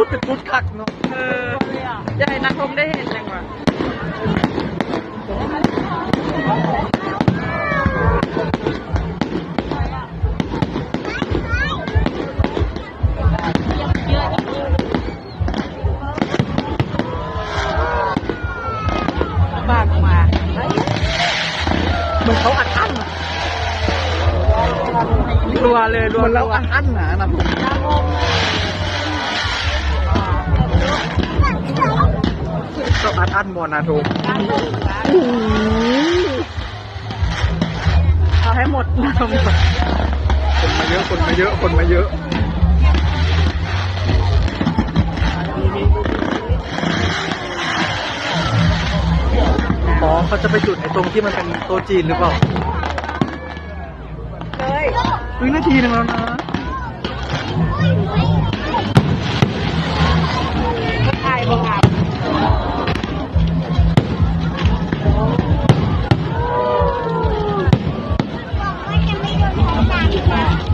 จุดเป็นจุดคักเนาะเอออยากให้นักท่องได้เห็นจังหวะบากมาเหมือนเขาอัดอั้นอะรัวเลยรัวเราอัดอั้นนะนะผม ก็อัดอั้นบอลนะทุกเอาให้หมดนะหมดคนมาเยอะ คนมาเยอะ คนมาเยอะอ๋อเขาจะไปจุดไอ้ตรงที่มันเป็นโต๊ะจีนหรือเปล่าเลยวินาทีหนึ่งแล้วนะ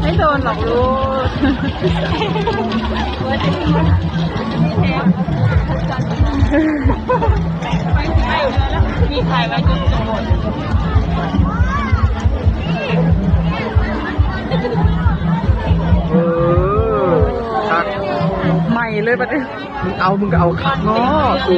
ไม่โดนหรอกลูกมีถ่ายไว้จนจะหมดใหม่เลยปะเดี๋ยมึงเอา มึงก็เอาคักเนาะกู